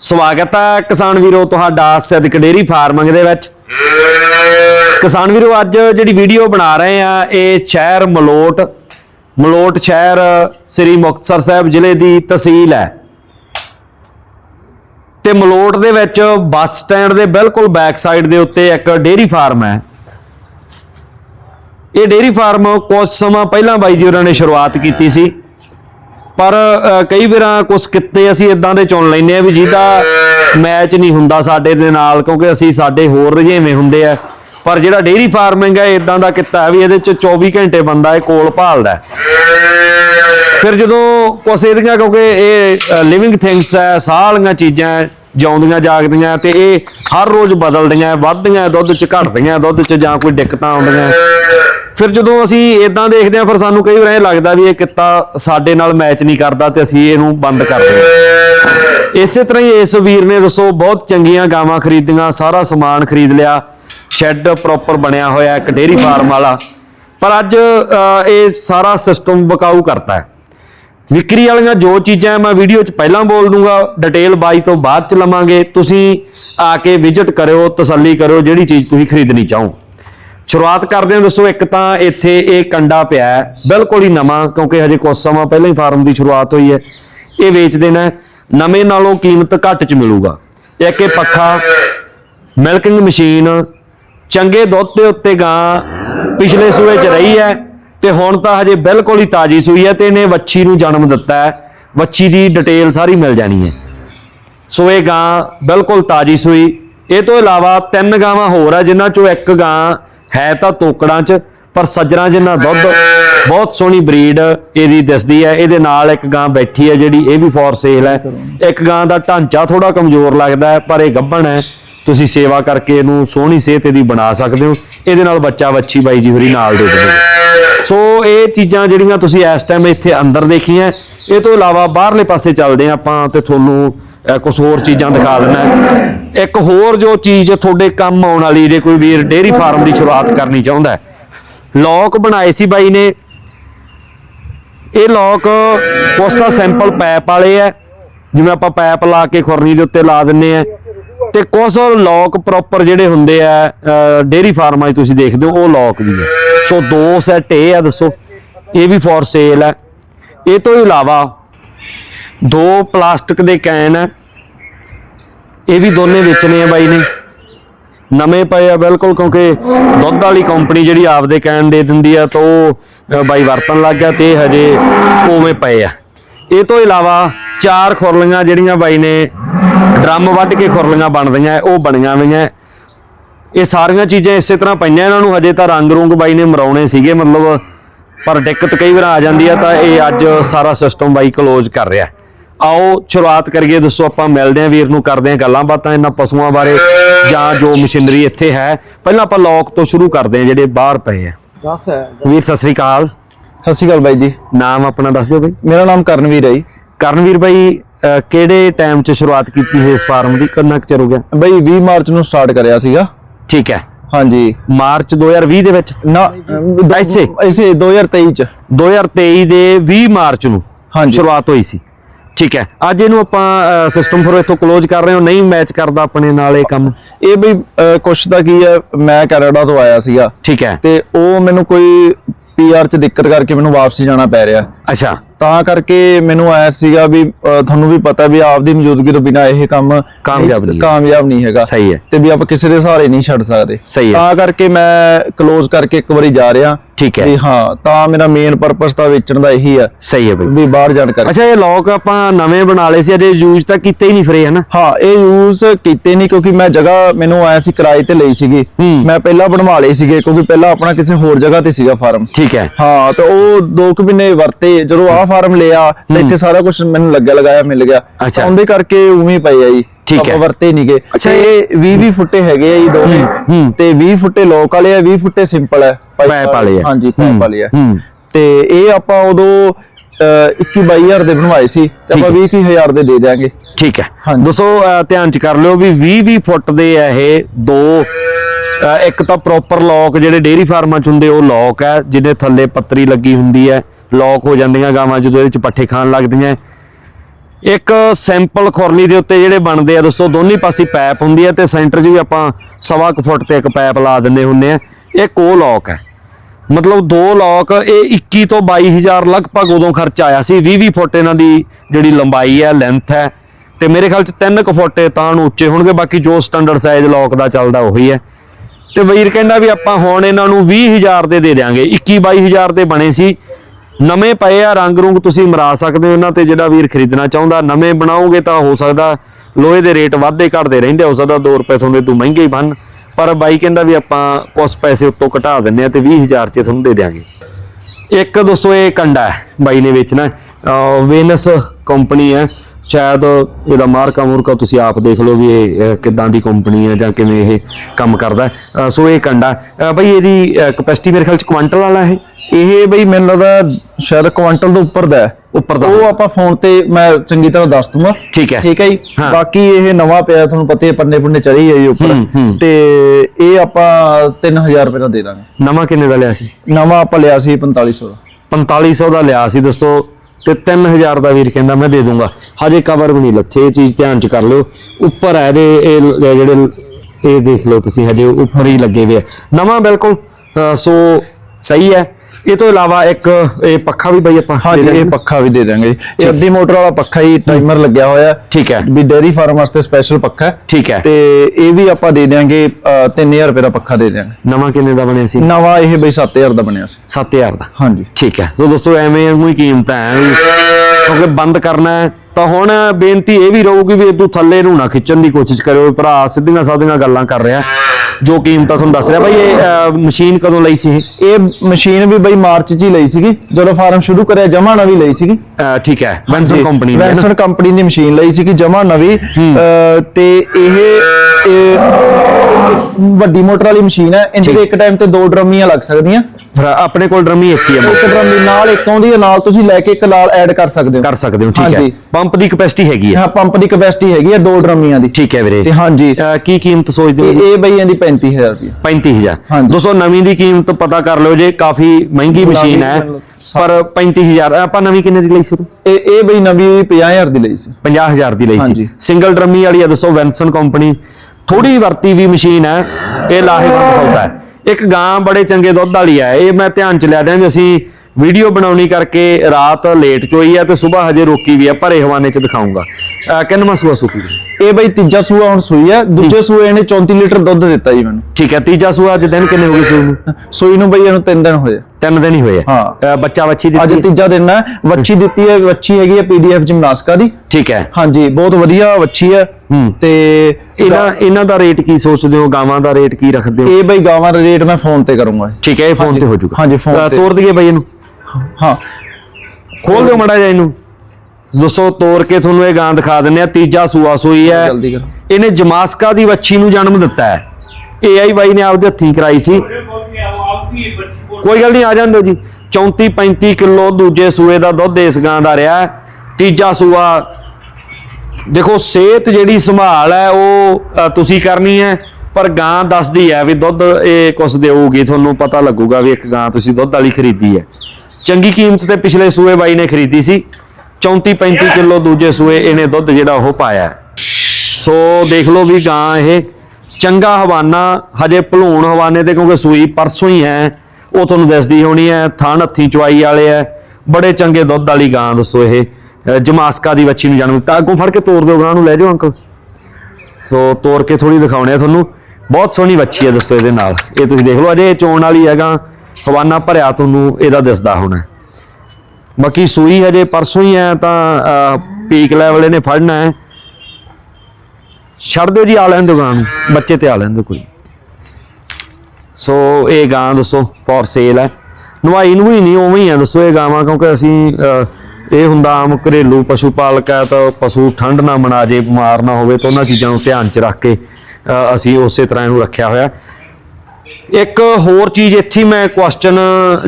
ਸਵਾਗਤ ਹੈ ਕਿਸਾਨ ਵੀਰੋ, ਤੁਹਾਡਾ ਸਿੱਧਕ ਡੇਰੀ ਫਾਰਮਿੰਗ ਦੇ ਵਿੱਚ। ਕਿਸਾਨ ਵੀਰੋ, ਅੱਜ ਜਿਹੜੀ ਵੀਡੀਓ ਬਣਾ ਰਹੇ ਆ, ਇਹ ਸ਼ਹਿਰ ਮਲੋਟ ਮਲੋਟ ਸ਼ਹਿਰ ਸ੍ਰੀ ਮੁਕਤਸਰ ਸਾਹਿਬ ਜ਼ਿਲ੍ਹੇ ਦੀ ਤਹਿਸੀਲ ਹੈ। ਤੇ ਮਲੋਟ ਦੇ ਵਿੱਚ ਬੱਸ ਸਟੈਂਡ ਦੇ ਬਿਲਕੁਲ ਬੈਕ ਸਾਈਡ ਦੇ ਉੱਤੇ ਇੱਕ ਡੇਰੀ ਫਾਰਮ ਹੈ। ਇਹ ਡੇਰੀ ਫਾਰਮ ਕੁਝ ਸਮਾਂ ਪਹਿਲਾਂ ਬਾਈ ਜੀ ਉਹਨਾਂ ਨੇ ਸ਼ੁਰੂਆਤ ਕੀਤੀ ਸੀ। ਪਰ ਕਈ ਵਾਰਾਂ ਕੁਝ ਕਿੱਤੇ ਅਸੀਂ ਇਦਾਂ ਦੇ ਚੁਣ ਲੈਨੇ ਆ ਵੀ ਜਿਹਦਾ ਮੈਚ ਨਹੀਂ ਹੁੰਦਾ ਸਾਡੇ ਦੇ ਨਾਲ ਕਿਉਂਕਿ ਅਸੀਂ ਸਾਡੇ ਹੋਰ ਰੁਝੇਵੇਂ ਹੁੰਦੇ ਆ। ਪਰ ਜਿਹੜਾ ਡੇਰੀ ਫਾਰਮਿੰਗ ਹੈ ਇਦਾਂ ਦਾ ਕਿੱਤਾ ਵੀ ਇਹਦੇ ਚ 24 ਘੰਟੇ ਬੰਦਾ ਇਹ ਕੋਲ ਭਾਲਦਾ ਫਿਰ ਜਦੋਂ ਕੁਛ ਇਹਦੀਆਂ ਕਿਉਂਕਿ ਇਹ ਲਿਵਿੰਗ ਥਿੰਗਸ ਹੈ ਸਾਹ ਵਾਲੀਆਂ ਚੀਜ਼ਾਂ ਹੈ, ਜਿਉਂਦੀਆਂ ਜਾਗਦੀਆਂ ਤੇ ਇਹ ਹਰ ਰੋਜ਼ ਬਦਲਦੀਆਂ ਵੱਧਦੀਆਂ ਦੁੱਧ ਚ ਘਟਦੀਆਂ ਦੁੱਧ ਚ ਜਾਂ ਕੋਈ ਦਿੱਕਤਾਂ ਆਉਂਦੀਆਂ। ਫਿਰ ਜਦੋਂ ਅਸੀਂ ਇਦਾਂ ਦੇਖਦੇ ਹਾਂ, ਫਿਰ ਸਾਨੂੰ ਕਈ ਵਾਰ ਇਹ ਲੱਗਦਾ ਵੀ ਇਹ ਕਿੱਤਾ ਸਾਡੇ ਨਾਲ ਮੈਚ ਨਹੀਂ ਕਰਦਾ ਤੇ ਅਸੀਂ ਇਹਨੂੰ ਬੰਦ ਕਰ ਦਿੰਦੇ ਇਸੇ ਤਰ੍ਹਾਂ ਹੀ ਇਸ ਵੀਰ ਨੇ ਦੱਸੋ, ਬਹੁਤ ਚੰਗੀਆਂ ਗਾਵਾਂ ਖਰੀਦੀਆਂ, ਸਾਰਾ ਸਮਾਨ ਖਰੀਦ ਲਿਆ। ਸ਼ੈੱਡ ਪ੍ਰੋਪਰ ਬਣਿਆ ਹੋਇਆ, ਇੱਕ ਡੇਰੀ ਫਾਰਮ ਵਾਲਾ। ਪਰ ਅੱਜ ਇਹ ਸਾਰਾ ਸਿਸਟਮ ਬਕਾਊ ਕਰਤਾ ਹੈ। ਵਿਕਰੀ ਵਾਲੀਆਂ ਜੋ ਚੀਜ਼ਾਂ ਮੈਂ ਵੀਡੀਓ 'ਚ ਪਹਿਲਾਂ ਬੋਲ ਦੂੰਗਾ ਡਿਟੇਲ ਬਾਈ ਤੋਂ ਬਾਅਦ 'ਚ ਲਵਾਂਗੇ। ਤੁਸੀਂ ਆ ਕੇ ਵਿਜ਼ਿਟ ਕਰਿਓ, ਤਸੱਲੀ ਕਰਿਓ, ਜਿਹੜੀ ਚੀਜ਼ ਤੁਸੀਂ ਖਰੀਦਣੀ ਚਾਹੋ। ਸ਼ੁਰੂਆਤ ਕਰਦੇ ਹਾਂ ਦੱਸੋ ਇੱਕ ਤਾਂ ਇੱਥੇ ਇਹ ਕੰਡਾ ਪਿਆ ਹੈ। ਬਿਲਕੁਲ ਹੀ ਨਵਾਂ, ਕਿਉਂਕਿ ਹਜੇ ਕੁਝ ਸਮਾਂ ਪਹਿਲਾਂ ਹੀ ਫਾਰਮ ਦੀ ਸ਼ੁਰੂਆਤ ਹੋਈ ਹੈ। ਇਹ ਵੇਚ ਦੇਣਾ ਨਵੇਂ ਨਾਲੋਂ ਕੀਮਤ ਘੱਟ 'ਚ ਮਿਲੂਗਾ। ਇੱਕ ਇਹ ਪੱਖਾ ਮਿਲਕਿੰਗ ਮਸ਼ੀਨ ਚੰਗੇ ਦੁੱਧ ਦੇ ਉੱਤੇ ਗਾਂ ਪਿਛਲੇ ਸੂਏ 'ਚ ਰਹੀ ਹੈ ਤੇ ਹੁਣ ਤਾਂ ਹਜੇ ਬਿਲਕੁਲ ਹੀ ਤਾਜੀ ਸੂਈ ਹੈ ਤੇ ਇਹਨੇ ਵੱਛੀ ਨੂੰ ਜਨਮ ਦਿੱਤਾ ਹੈ। ਵੱਛੀ ਦੀ ਡਿਟੇਲ ਸਾਰੀ ਮਿਲ ਜਾਣੀ ਹੈ। ਸੋ ਇਹ ਗਾਂ ਬਿਲਕੁਲ ਤਾਜੀ ਸੂਈ। ਇਹ ਤੋਂ ਇਲਾਵਾ ਤਿੰਨ ਗਾਵਾਂ ਹੋਰ ਆ ਜਿਨ੍ਹਾਂ ਚੋਂ ਇੱਕ ਗਾਂ ਹੈ ਤਾਂ ਤੋਕੜਾਂ 'ਚ, ਪਰ ਸੱਜਰਾਂ ਜਿੰਨਾ ਦੁੱਧ, ਬਹੁਤ ਸੋਹਣੀ ਬਰੀਡ ਇਹਦੀ ਦਿਸਦੀ ਹੈ। ਇਹਦੇ ਨਾਲ ਇੱਕ ਗਾਂ ਬੈਠੀ ਹੈ ਜਿਹੜੀ ਇਹ ਵੀ ਫੋਰ ਸੇਲ ਹੈ। ਇੱਕ ਗਾਂ ਦਾ ਢਾਂਚਾ ਥੋੜਾ ਕਮਜ਼ੋਰ ਲੱਗਦਾ ਹੈ, ਪਰ ਇਹ ਗੱਭਣ ਹੈ। ਤੁਸੀਂ ਸੇਵਾ ਕਰਕੇ ਇਹਨੂੰ ਸੋਹਣੀ ਸਿਹਤ ਇਹਦੀ ਬਣਾ ਸਕਦੇ ਹੋ। ਇਹਦੇ ਨਾਲ ਬੱਚਾ ਵੱਛੀ ਬਾਈ ਜੀ ਹੋਰੀ ਨਾਲ ਦੇ ਦਿੰਦੇ ਸੋ ਇਹ ਚੀਜ਼ਾਂ ਜਿਹੜੀਆਂ ਤੁਸੀਂ ਇਸ ਟਾਈਮ ਇੱਥੇ ਅੰਦਰ ਦੇਖੀਆਂ, ਇਹ ਤੋਂ ਇਲਾਵਾ ਬਾਹਰਲੇ ਪਾਸੇ ਚੱਲਦੇ ਹਾਂ ਆਪਾਂ ਤੇ ਤੁਹਾਨੂੰ ਕੁਝ ਹੋਰ ਚੀਜ਼ਾਂ ਦਿਖਾ ਦਿੰਦਾ। ਇੱਕ ਹੋਰ ਜੋ ਚੀਜ਼ ਤੁਹਾਡੇ ਕੰਮ ਆਉਣ ਵਾਲੀ ਜੇ ਕੋਈ ਵੀਰ ਡੇਅਰੀ ਫਾਰਮ ਦੀ ਸ਼ੁਰੂਆਤ ਕਰਨੀ ਚਾਹੁੰਦਾ ਲੋਕ ਬਣਾਏ ਸੀ ਬਾਈ ਨੇ। ਇਹ ਲੋਕ ਕੁਛ ਤਾਂ ਸੈਂਪਲ ਪੈਪ ਵਾਲੇ ਆ ਜਿਵੇਂ ਆਪਾਂ ਪੈਪ ਲਾ ਕੇ ਖੁਰਨੀ ਦੇ ਉੱਤੇ ਲਾ ਦਿੰਨੇ ਆ ਤੇ ਕੁਛ ਲੋਕ ਪ੍ਰੋਪਰ ਜਿਹੜੇ ਹੁੰਦੇ ਆ ਡੇਰੀ ਫਾਰਮਾਂ 'ਚ ਤੁਸੀਂ ਦੇਖਦੇ ਹੋ, ਉਹ ਲੋਕ ਵੀ ਆ ਸੋ ਦੋ ਸੈੱਟ ਇਹ ਆ ਦੱਸੋ, ਇਹ ਵੀ ਫੋਰ ਸੇਲ ਹੈ ਇਹ ਤੋਂ ਇਲਾਵਾ ਦੋ ਪਲਾਸਟਿਕ ਦੇ ਕੈਨ। ਆ ਇਹ ਵੀ ਦੋਨੇ ਵੇਚਣੇ ਆ ਬਾਈ ਨੇ। ਨਵੇਂ ਪਏ ਆ ਬਿਲਕੁਲ, ਕਿਉਂਕਿ ਦੁੱਧ ਵਾਲੀ ਕੰਪਨੀ ਜਿਹੜੀ ਆਪਦੇ ਕੈਨ ਦੇ ਦਿੰਦੀ ਆ, ਤਾਂ ਉਹ ਬਾਈ ਵਰਤਣ ਲੱਗ ਗਿਆ ਤੇ ਇਹ ਹਜੇ ਉਵੇਂ ਪਏ ਆ। ਇਹ ਤੋਂ ਇਲਾਵਾ ਚਾਰ ਖੁਰਲੀਆਂ ਜਿਹੜੀਆਂ ਬਾਈ ਨੇ, ਡਰਮ ਵੱਢ ਕੇ ਖੁਰਲੀਆਂ ਬਣਦੀਆਂ ਉਹ ਬਣੀਆਂ ਹੋਈਆਂ। ਇਹ ਸਾਰੀਆਂ ਚੀਜ਼ਾਂ ਇਸੇ ਤਰ੍ਹਾਂ ਪਈਆਂ, ਇਹਨਾਂ ਨੂੰ ਹਜੇ ਤਾਂ ਰੰਗ ਰੂੰਗ ਬਾਈ ਨੇ ਮਰਾਉਣੇ ਸੀਗੇ, ਮਤਲਬ ਪਰ ਦਿੱਕਤ ਕਈ ਵਾਰ ਆ ਜਾਂਦੀ ਆ ਤਾਂ ਇਹ ਅੱਜ ਸਾਰਾ ਸਿਸਟਮ ਬਾਈ ਕਲੋਜ਼ ਕਰ ਰਿਹਾ ਆਓ ਸ਼ੁਰੂਆਤ ਕਰੀਏ ਦੱਸੋ ਆਪਾਂ ਮਿਲਦੇ ਆਂ ਵੀਰ ਨੂੰ ਕਰਦੇ ਆਂ ਗੱਲਾਂ ਬਾਤਾਂ ਇਹਨਾਂ ਪਸ਼ੂਆਂ ਬਾਰੇ ਜਾਂ ਜੋ ਮਸ਼ੀਨਰੀ ਇੱਥੇ ਹੈ। ਪਹਿਲਾਂ ਆਪਾਂ ਲੋਕ ਤੋਂ ਸ਼ੁਰੂ ਕਰਦੇ ਆਂ ਜਿਹੜੇ ਬਾਹਰ ਪਏ ਆ। ਦੱਸ। ਹੈ ਵੀਰ ਸਤਿ ਸ੍ਰੀ ਅਕਾਲ। ਸਤਿ ਸ਼੍ਰੀ ਅਕਾਲ ਬਾਈ ਜੀ। ਨਾਮ ਆਪਣਾ ਦੱਸ ਦਿਓ ਬਈ। ਮੇਰਾ ਨਾਮ ਕਰਨਵੀਰ ਹੈ ਜੀ। ਕਰਨਵੀਰ ਬਾਈ ਅਹ, ਕਿਹੜੇ ਟਾਈਮ 'ਚ ਸ਼ੁਰੂਆਤ ਕੀਤੀ ਹੈ ਇਸ ਫਾਰਮ ਦੀ? ਕਿੰਨਾ ਕੁ ਚਿਰ ਹੋ ਗਿਆ? ਬਾਈ 20 ਮਾਰਚ ਨੂੰ ਸਟਾਰਟ ਕਰਿਆ ਸੀਗਾ। ਠੀਕ ਹੈ। ਹਾਂਜੀ। ਮਾਰਚ 2020 ਦੇ ਵਿੱਚ ਨਾ ਐਸੇ? ਐਸੇ 2023 ਚ। 2023 ਦੇ 20 ਮਾਰਚ ਨੂੰ ਹਾਂਜੀ। ਸ਼ੁਰੂਆਤ ਹੋਈ ਸੀ। ਠੀਕ ਹੈ। ਅੱਜ ਇਹਨੂੰ ਆਪਾਂ ਸਿਸਟਮ ਫਿਰ ਇੱਥੋਂ ਕਲੋਜ਼ ਕਰ ਰਹੇ ਹਾਂ। ਨਹੀਂ ਮੈਚ ਕਰਦਾ ਆਪਣੇ ਨਾਲ ਇਹ ਕੰਮ। ਇਹ ਅਹ, ਕੁਛ ਤਾਂ ਕੀ ਹੈ ਮੈਂ ਕੈਨੇਡਾ ਤੋਂ ਆਇਆ ਸੀਗਾ। ਠੀਕ ਹੈ। ਤੇ ਉਹ ਮੈਨੂੰ ਕੋਈ ਪੀਆਰ ਚ ਦਿੱਕਤ ਕਰਕੇ ਮੈਨੂੰ ਵਾਪਸ ਜਾਣਾ ਪੈ ਰਿਹਾ। ਅੱਛਾ। ਤਾਂ ਕਰਕੇ ਮੈਨੂੰ ਆਇਆ ਸੀਗਾ ਵੀ ਤੁਹਾਨੂੰ ਵੀ ਪਤਾ ਵੀ ਆਪਦੀ ਮੌਜੂਦਗੀ ਤੋਂ ਬਿਨਾ ਇਹ ਕੰਮ ਕਾਮਯਾਬ ਨਹੀਂ। ਕਾਮਯਾਬ ਨਹੀਂ ਹੈਗਾ ਸਹੀ ਹੈ ਤੇ ਵੀ ਆਪਾਂ ਕਿਸੇ ਦੇ ਸਹਾਰੇ ਨਹੀਂ ਛੱਡ ਸਕਦੇ। ਤਾਂ ਕਰਕੇ ਮੈਂ ਕਲੋਜ਼ ਕਰਕੇ ਇੱਕ ਵਾਰੀ ਜਾ ਰਿਹਾ ਠੀਕ ਹੈ। ਵੀ ਹਾਂ ਤਾਂ ਮੇਰਾ ਮੇਨ ਪਰਪਸ ਤਾਂ ਵੇਚਣ ਦਾ ਇਹੀ ਹੈ ਸਹੀ ਹੈ ਬਈ। ਵੀ ਬਾਹਰ ਜਾਣ ਕਰਕੇ। ਅੱਛਾ ਇਹ ਲੋਕ ਆਪਾਂ ਨਵੇਂ ਬਣਾ ਲਏ ਸੀ ਅਜੇ ਯੂਜ਼ ਤਾਂ ਕੀਤੇ ਹੀ ਨਹੀਂ ਫਰੇ ਹਨਾ? ਹਾਂ ਇਹ ਯੂਜ਼ ਕੀਤੇ ਨਹੀਂ ਕਿਉਂਕਿ ਮੈਂ ਜਗ੍ਹਾ ਮੈਨੂੰ ਆਇਆ ਸੀ ਕਿਰਾਏ ਤੇ ਲਈ ਸੀਗੀ। ਮੈਂ ਪਹਿਲਾਂ ਬਣਵਾ ਲਏ ਸੀਗੇ ਕਿਉਂਕਿ ਪਹਿਲਾਂ ਆਪਣਾ ਕਿਸੇ ਹੋਰ ਜਗ੍ਹਾ ਤੇ ਸੀਗਾ ਫਾਰਮ ਠੀਕ ਹੈ। ਹਾਂ ਤਾਂ ਉਹ ਦੋ ਕੁ ਮਹੀਨੇ ਵਰਤੇ ਜਦੋਂ ਆਹ ਫਾਰਮ ਲਿਆ ਤਾਂ ਇੱਥੇ ਸਾਰਾ ਕੁਝ ਮੈਨੂੰ ਲੱਗਿਆ ਲਗਾਇਆ ਮਿਲ ਗਿਆ। ਉਹਦੇ ਕਰਕੇ ਉਵੇਂ ਪਏ ਆ ਜੀ। ਠੀਕ ਹੈ। ਵਰਤੇ ਨਹੀਂਗੇ ਅੱਛਾ, ਇਹ 20 20 ਫੁੱਟੇ ਹੈਗੇ ਆ ਜੀ ਦੋਵੇਂ। ਤੇ 20 ਫੁੱਟੇ ਲੋਕ ਵਾਲੇ ਆ 20 ਫੁੱਟੇ ਸਿੰਪਲ ਹੈ ਪੈਪ ਵਾਲੇ ਆ। ਹਾਂਜੀ ਪੈਪ ਵਾਲੇ ਆ। ਤੇ ਇਹ ਆਪਾਂ ਉਦੋਂ 21 22000 ਦੇ ਬਣਵਾਏ ਸੀ ਤੇ ਆਪਾਂ ਹੈ। 20000 ਦੇ ਦੇ ਦਿਆਂਗੇ ਠੀਕ ਹੈ। ਦੋਸਤੋ ਧਿਆਨ ਚ ਕਰ ਲਿਓ ਵੀ 20 20 ਫੁੱਟ ਦੇ ਆ ਇਹ ਦੋ ਇੱਕ ਤਾਂ ਪ੍ਰੋਪਰ ਲੌਕ ਜਿਹੜੇ ਡੇਰੀ ਫਾਰਮਾਂ ਚ ਹੁੰਦੇ ਉਹ ਲੌਕ ਹੈ ਜਿਹਦੇ ਥੱਲੇ ਪੱਤਰੀ ਲੱਗੀ ਹੁੰਦੀ ਹੈ ਲੌਕ ਹੋ ਜਾਂਦੀਆਂ ਗਾਵਾਂ ਜਦੋਂ ਇਹਦੇ ਚ ਪੱਠੇ ਖਾਣ ਲੱਗਦੀਆਂ ਇੱਕ ਸਿੰਪਲ ਖੁਰਲੀ ਦੇ ਉੱਤੇ ਜਿਹੜੇ ਬਣਦੇ ਆ ਦੋਸਤੋ, ਦੋਨੇ ਪਾਸੇ ਪੈਪ ਹੁੰਦੀ ਹੈ ਤੇ ਸੈਂਟਰ 'ਚ ਵੀ ਆਪਾਂ ਸਵਾ ਕੁ ਫੁੱਟ ਤੇ ਇੱਕ ਪੈਪ ਲਾ ਦਿੰਦੇ ਹੁੰਨੇ ਆ। ਇਹ ਕੋ ਲੋਕ ਹੈ। ਮਤਲਬ ਦੋ ਲੋਕ, ਇਹ 21 ਤੋਂ 22000 ਲਗਭਗ ਉਦੋਂ ਖਰਚ ਆਇਆ ਸੀ। 20 20 ਫੁੱਟ ਇਹਨਾਂ ਦੀ ਜਿਹੜੀ ਲੰਬਾਈ ਹੈ ਲੈਂਥ ਹੈ। ਤੇ ਮੇਰੇ ਖਿਆਲ ਚ 3 ਕੁ ਫੁੱਟ ਤਾਂ ਨੂੰ ਉੱਚੇ ਹੋਣਗੇ, ਬਾਕੀ ਜੋ ਸਟੈਂਡਰਡ ਸਾਈਜ਼ ਲੋਕ ਦਾ ਚੱਲਦਾ ਉਹੀ ਹੈ। ਤੇ ਵੀਰ ਕਹਿੰਦਾ ਵੀ ਆਪਾਂ ਹੁਣ ਇਹਨਾਂ ਨੂੰ 20000 ਦੇ ਦੇ ਦਿਆਂਗੇ। 21 22000 ਦੇ ਬਣੇ ਸੀ। ਨਵੇਂ ਪਏ ਆ ਰੰਗ ਰੁੰਗ ਤੁਸੀਂ ਮਰਾ ਸਕਦੇ ਹੋ ਇਹਨਾਂ ਤੇ ਜਿਹੜਾ ਵੀਰ ਖਰੀਦਣਾ ਚਾਹੁੰਦਾ ਨਵੇਂ ਬਣਾਓਗੇ ਤਾਂ ਹੋ ਸਕਦਾ ਲੋਹੇ ਦੇ ਰੇਟ ਵੱਧਦੇ ਘਟਦੇ ਰਹਿੰਦੇ ਹੋ ਸਕਦਾ 2 ਰੁਪਏ ਤੁਹਾਨੂੰ ਤੂੰ ਮਹਿੰਗੇ ਹੀ ਬਣ। ਪਰ ਬਾਈ ਕਹਿੰਦਾ ਵੀ ਆਪਾਂ ਕੁਝ ਪੈਸੇ ਉੱਤੋਂ ਘਟਾ ਦਿੰਨੇ ਆ ਤੇ 20000 ਚ ਤੁਹਾਨੂੰ ਦੇ ਦਿਆਂਗੇ। ਇੱਕ ਦੋਸਤੋ ਇਹ ਕੰਡਾ ਹੈ ਬਾਈ ਨੇ ਵੇਚਣਾ ਵੇਨਸ ਕੰਪਨੀ ਹੈ। ਸ਼ਾਇਦ ਇਹਦਾ ਮਾਰਕਾ ਮੁਰਕਾ ਤੁਸੀਂ ਆਪ ਦੇਖ ਲਓ ਵੀ ਇਹ ਕਿੱਦਾਂ ਦੀ ਕੰਪਨੀ ਹੈ ਜਾਂ ਕਿਵੇਂ ਇਹ ਕੰਮ ਕਰਦਾ ਸੋ ਇਹ ਕੰਡਾ ਅਹ, ਬਾਈ ਇਹਦੀ ਕਪੈਸਿਟੀ ਮੇਰੇ ਖਿਆਲ ਚ ਕੁਆਂਟਲ ਵਾਲਾ ਹੈ। ਇਹ ਬਈ ਮੈਨੂੰ ਲੱਗਦਾ ਸ਼ਾਇਦ ਕੁਆਂਟਲ ਤੋਂ ਉੱਪਰ ਦਾ ਹੈ। ਉੱਪਰ ਦਾ। ਉਹ ਆਪਾਂ ਫੋਨ ਤੇ ਮੈਂ ਚੰਗੀ ਤਰ੍ਹਾਂ ਦੱਸ ਦੂੰਗਾ। ਠੀਕ ਹੈ। ਠੀਕ ਹੈ ਜੀ? ਹਾਂ। ਬਾਕੀ ਇਹ ਨਵਾਂ ਪਿਆ ਤੁਹਾਨੂੰ ਪਤਾ ਹੀ ਹੈ, ਪੰਨੇ ਪੁੰਨੇ ਚੜੀ ਹੈ ਜੀ ਉੱਪਰ। ਹੂੰ, ਹੂੰ। ਤੇ ਇਹ ਆਪਾਂ 3000 ਰੁਪਏ ਦਾ ਦੇ ਦਾਂਗੇ। ਨਵਾਂ ਕਿੰਨੇ ਦਾ ਲਿਆ ਸੀ? ਨਵਾਂ ਆਪਾਂ ਲਿਆ ਸੀ 4500 ਦਾ। 4500 ਦਾ ਲਿਆ ਸੀ ਦੋਸਤੋ ਤੇ 3000 ਦਾ ਵੀਰ ਕਹਿੰਦਾ ਮੈਂ ਦੇ ਦੂੰਗਾ। ਹਜੇ ਕਵਰ ਵੀ ਨਹੀਂ ਲੱਥੇ ਇਹ ਚੀਜ਼ ਧਿਆਨ ਚ ਕਰ ਲਿਓ। ਉੱਪਰ ਹੈ ਇਹਦੇ ਇਹ ਲ- ਜਿਹੜੇ ਇਹ ਦੇਖ ਲਓ ਤੁਸੀਂ ਹਜੇ ਉੱਪਰ ਹੀ ਲੱਗੇ ਹੋਏ ਆ। ਨਵਾਂ ਬਿਲਕੁਲ ਅਹ ਸੋ ਸਹੀ ਹੈ। ਇਹ ਤੋਂ ਇਲਾਵਾ ਇੱਕ ਇਹ ਪੱਖਾ ਵੀ ਬਈ ਆਪਾਂ ਹਾਂਜੀ ਇਹ ਦਾਂਗੇ। ਪੱਖਾ ਵੀ ਦੇ ਦਾਂਗੇ ਇਹ ਅੱਧੀ ਮੋਟਰ ਵਾਲਾ ਪੱਖਾ ਹੀ ਟਾਈਮਰ ਲੱਗਿਆ ਹੋਇਆ ਠੀਕ ਹੈ। ਵੀ ਡੇਰੀ ਫਾਰਮ ਵਾਸਤੇ ਸਪੈਸ਼ਲ ਪੱਖਾ ਹੈ। ਠੀਕ ਹੈ। ਤੇ ਇਹ ਵੀ ਆਪਾਂ ਦੇ ਦਿਆਂਗੇ 3000 ਰੁਪਏ ਦਾ ਪੱਖਾ ਦੇ ਦਿਆਂਗੇ। ਨਵਾਂ ਕਿੰਨੇ ਦਾ ਬਣਿਆ ਸੀ? ਨਵਾਂ ਇਹ ਬਈ 7000 ਦਾ ਬਣਿਆ ਸੀ। 7000 ਦਾ। ਹਾਂਜੀ। ਠੀਕ ਹੈ। ਸੋ ਦੋਸਤੋ ਐਵੇਂ ਹੀ ਕੀਮਤਾਂ ਹੈ ਕਿਉਂਕਿ ਬੰਦ ਕਰਨਾ ਹੈ ਤਾਂ ਹੁਣ ਬੇਨਤੀ ਇਹ ਵੀ ਰਹੂਗੀ ਵੀ ਇਦੋਂ ਥੱਲੇ ਨੂੰ ਨਾ ਖਿੱਚਣ ਦੀ ਕੋਸ਼ਿਸ਼ ਕਰਿਓ। ਭਰਾ ਸਿੱਧੀਆਂ ਸਾਧੀਆਂ ਗੱਲਾਂ ਕਰ ਰਿਹਾ ਜੋ ਕੀਮਤਾਂ ਤੁਹਾਨੂੰ ਦੱਸ ਰਿਹਾ। ਭਾਈ ਇਹ ਮਸ਼ੀਨ ਕਦੋਂ ਲਈ ਸੀ ਇਹ? ਮਸ਼ੀਨ ਵੀ ਬਈ ਮਾਰਚ 'ਚ ਹੀ ਲਈ ਸੀਗੀ। ਜਦੋਂ ਫਾਰਮ ਸ਼ੁਰੂ ਕਰਿਆ ਜਮਾ ਨਵੀਂ ਲਈ ਸੀਗੀ। ਠੀਕ ਹੈ। ਵੈਂਸਨ ਕੰਪਨੀ ਨਾ? ਵੈਂਸਨ ਕੰਪਨੀ ਦੀ ਮਸ਼ੀਨ ਲਈ ਸੀਗੀ ਜਮਾ ਨਵੀਂ। ਤੇ ਇਹ ਵੱਡੀ ਮੋਟਰ ਵਾਲੀ ਮਸ਼ੀਨ ਹੈ। ਇਹਦੇ ਤੇ ਇੱਕ ਟਾਈਮ ਤੇ ਦੋ ਡਰਮੀਆਂ ਲੱਗ ਸਕਦੀਆਂ। ਆਪਣੇ ਕੋਲ ਡਰਮੀ ਇੱਕ ਹੀ ਹੈ ਇੱਕ ਡਰਮੀ ਨਾਲ ਇੱਕ ਆਉਂਦੀ ਹੈ ਨਾਲ ਤੁਸੀਂ ਲੈ ਕੇ ਇੱਕ ਨਾਲ ਐਡ ਕਰ ਸਕਦੇ ਹੋ। ਕਰ ਸਕਦੇ ਹੋ ਠੀਕ ਹੈ। ਪੰਪ ਦੀ ਕਪੈਸਿਟੀ ਹੈਗੀ ਹੈ ਹਾਂ ਪੰਪ ਦੀ ਕਪੈਸਿਟੀ ਹੈਗੀ ਹੈ ਦੋ ਡਰਮੀਆਂ ਦੀ। ਠੀਕ ਹੈ ਵੀਰੇ। ਤੇ ਹਾਂਜੀ। ਕੀ ਕੀਮਤ ਸੋਚਦੇ ਹੋ ਇਹ ਜੀ? ਇਹ ਬਈ ਇਹਦੀ 35000 ਰੁਪਏ 35000 ਹਾਂਜੀ। ਦੋਸਤੋ ਨਵੀਂ ਦੀ ਕੀਮਤ ਪਤਾ ਕਰ ਲਿਓ ਜੇ ਕਾਫੀ ਮਹਿੰਗੀ ਮਸ਼ੀਨ ਹੈ ਪਰ 35000 ਆਪਾਂ ਨਵੀਂ ਕਿੰਨੇ ਦੀ ਲਈ ਸੀ? ਇਹ ਇਹ ਬਈ ਨਵੀਂ 50000 ਦੀ ਲਈ ਸੀ। 50000 ਦੀ ਲਈ ਸੀ। ਸਿੰਗਲ ਡਰਮੀ ਵਾਲੀ ਆ ਦੱਸੋ ਵੈਂਸਨ ਕੰਪਨੀ ਥੋੜੀ ਵਰਤੀ ਵੀ ਮਸ਼ੀਨ ਹੈ ਇਹ ਲਾਹੇਵੰਦ ਸੌਦਾ ਹੈ। ਇੱਕ ਗਾਂ ਬੜੇ ਚੰਗੇ ਦੁੱਧ ਵਾਲੀ ਹੈ ਇਹ ਮੈਂ ਧਿਆਨ ਚ ਲਿਆ ਦਿਆਂ ਵੀ ਅਸੀਂ ਵੀਡੀਓ ਬਣਾਉਣੀ ਕਰਕੇ ਰਾਤ ਲੇਟ ਚੋਈ ਹੈ ਤੇ ਸਵੇਰ ਹਜੇ ਰੋਕੀ ਵੀ ਹੈ ਭਰੇ ਹਵਾਨੇ ਚ ਦਿਖਾਉਂਗਾ। ਕਿੰਨਵਾਂ ਸੂਆ ਸੁਪੀ ਇਹ ਬਈ ਤੀਜਾ ਸੂਆ ਹੁਣ ਸੂਈ ਹੈ ਦੂਜੇ ਸੂਏ ਇਹਨੇ 34 ਲੀਟਰ ਦੁੱਧ ਦਿੱਤਾ ਜੀ ਮੈਨੂੰ। ਠੀਕ ਹੈ ਤੀਜਾ ਸੂਆ ਅੱਜ ਦਿਨ ਕਿੰਨੇ ਹੋ ਗਏ ਸੂਈ ਨੂੰ? ਸੂਈ ਨੂੰ ਬਈ ਇਹਨੂੰ 3 ਦਿਨ ਹੋਏ ਤਿੰਨ ਦਿਨ ਹੀ ਹੋਏ ਆ। ਹਾਂ। ਬੱਚਾ ਅੱਜ ਦਿੱਤੀ ਤੀਜਾ ਦਿਨ ਹੈ ਵੱਛੀ ਦਿੱਤੀ ਹੈ ਵੱਛੀ ਹੈਗੀ ਹੈ ਪੀਡੀਐਫ ਜਿਮਨਾਸਕਾ ਦੀ। ਠੀਕ ਹੈ। ਹਾਂਜੀ ਬਹੁਤ ਵਧੀਆ ਵੱਛੀ ਹੈ। ਤੇ ਇਹਨਾਂ ਇਹਨਾਂ ਦਾ ਰੇਟ ਕੀ ਸੋਚਦੇ ਹੋ? ਗਾਵਾਂ ਦਾ ਰੇਟ ਕੀ ਰੱਖਦੇ ਹੋ? ਇਹ ਬਈ ਗਾਵਾਂ ਦਾ ਰੇਟ ਮੈਂ ਫੋਨ ਤੇ ਕਰੂੰਗਾ। ਠੀਕ ਹੈ ਇਹ ਫੋਨ ਤੇ ਹੋ ਜਾਊਗਾ। ਹਾਂਜੀ, ਅਹ ਤੇ। ਤੋੜ ਦਈਏ ਬਈ ਇਹਨੂੰ। ਹਾਂ। ਖੋਲ ਦਿਓ ਮੜਾ ਜਾ ਇਹਨੂੰ। ਦੋਸਤੋ ਤੋੜ ਕੇ ਤੁਹਾਨੂੰ ਇਹ ਗਾਂ ਦਿਖਾ ਦਿੰਨੇ ਆ ਤੀਜਾ ਸੂਆ ਸੂਈ ਹੈ। ਜਲਦੀ ਕਰੋ। ਇਹਨੇ ਜਮਾਸਕਾ ਦੀ ਵੱਛੀ ਨੂੰ ਜਨਮ ਦਿੱਤਾ ਹੈ। ਏਆਈ ਬਾਈ ਨੇ ਆਪਦੇ ਹੱਥੀਂ ਕਰਾਈ ਸੀ। ਕੋਈ ਗੱਲ ਨਹੀਂ ਆ ਜਾਂਦੇ ਜੀ। 34 35 ਕਿਲੋ ਦੂਜੇ ਸੂਏ ਦਾ ਦੁੱਧ ਇਸ ਗਾਂ ਦਾ ਰਿਹਾ। ਤੀਜਾ ਸੂਆ ਦੇਖੋ ਸਿਹਤ ਜਿਹੜੀ ਸੰਭਾਲ ਹੈ ਉਹ ਤੁਸੀਂ ਕਰਨੀ ਹੈ। ਪਰ ਗਾਂ ਦੱਸਦੀ ਹੈ ਵੀ ਦੁੱਧ ਇਹ ਕੁਛ ਦੇਊਗੀ ਤੁਹਾਨੂੰ ਪਤਾ ਲੱਗੂਗਾ ਵੀ ਇੱਕ ਗਾਂ ਤੁਸੀਂ ਦੁੱਧ ਵਾਲੀ ਖਰੀਦੀ ਹੈ। ਚੰਗੀ ਕੀਮਤ ਤੇ ਪਿਛਲੇ ਸੂਏ ਬਾਈ ਨੇ ਖਰੀਦੀ ਸੀ। 34 35 ਕਿਲੋ ਦੂਜੇ ਸੂਏ ਇਹਨੇ ਦੁੱਧ ਜਿਹੜਾ ਉਹ ਪਾਇਆ ਸੋ ਦੇਖ ਲਓ ਵੀ ਗਾਂ ਇਹ ਚੰਗਾ ਹਵਾਨਾ, ਹਜੇ ਭਲੂਣ ਹਵਾਨੇ ਤੇ ਕਿਉਂਕਿ ਸੂਈ ਪਰਸੋਂ ਹੀ ਹੈ, ਉਹ ਤੁਹਾਨੂੰ ਦੱਸਦੀ ਹੋਣੀ ਹੈ, ਥਣ ਹੱਥੀ ਚਵਾਈ ਵਾਲੇ ਹੈ, ਬੜੇ ਚੰਗੇ ਦੁੱਧ ਵਾਲੀ ਗਾਂ ਦੱਸੋ ਇਹ। ਜਮਾਸਕਾ ਦੀ ਬੱਚੀ ਨੂੰ ਜਨਮ ਦਿੱਤਾ ਅੱਗੋਂ ਫੜ ਕੇ ਤੋਰ ਦਿਓ ਗਾਂ ਨੂੰ, ਲੈ ਜਾਓ ਅੰਕਲ। ਸੋ ਤੋਰ ਕੇ ਥੋੜੀ ਦਿਖਾਉਣੇ ਆ ਤੁਹਾਨੂੰ। ਬਹੁਤ ਸੋਹਣੀ ਬੱਚੀ ਹੈ ਦੱਸੋ ਇਹਦੇ ਨਾਲ। ਇਹ ਤੁਸੀਂ ਦੇਖ ਲਓ, ਅਜੇ ਇਹ ਚੋਣ ਵਾਲੀ ਹੈਗਾ ਹਵਾਨਾ ਭਰਿਆ ਤੁਹਾਨੂੰ ਇਹਦਾ ਦਿਸਦਾ ਹੋਣਾ। ਬਾਕੀ ਸੂਈ ਹਜੇ ਪਰਸੋਂ ਹੀ ਹੈ ਤਾਂ ਅਹ, ਪੀਕ ਲੈਵਲ ਇਹਨੇ ਫੜਨਾ ਹੈ। ਛੱਡ ਦਿਓ ਜੀ ਆ ਲੈਣ ਦਿਓ ਗਾਂ ਨੂੰ ਬੱਚੇ ਤੇ ਆ ਲੈਣ ਦਿਓ ਕੋਈ। ਸੋ ਇਹ ਗਾਂ ਦੱਸੋ ਫॉर ਸੇਲ ਹੈ। ਨਵਾਈ ਨੂੰ ਹੀ ਨਹੀਂ ਉਵੇਂ ਹੀ ਆ ਦੱਸੋ ਇਹ ਗਾਵਾਂ ਕਿਉਂਕਿ ਅਸੀਂ ਇਹ ਹੁੰਦਾ ਆਮ ਘਰੇਲੂ ਪਸ਼ੂ ਪਾਲਕ ਹੈ ਤਾਂ ਪਸ਼ੂ ਠੰਡ ਨਾ ਮਨਾ ਜੇ ਬਿਮਾਰ ਨਾ ਹੋਵੇ ਤਾਂ ਉਹਨਾਂ ਚੀਜ਼ਾਂ ਨੂੰ ਧਿਆਨ 'ਚ ਰੱਖ ਕੇ ਅਸੀਂ ਉਸੇ ਤਰ੍ਹਾਂ ਇਹਨੂੰ ਰੱਖਿਆ ਹੋਇਆ। ਇੱਕ ਹੋਰ ਚੀਜ਼ ਇੱਥੇ ਮੈਂ ਕੁਐਸਚਨ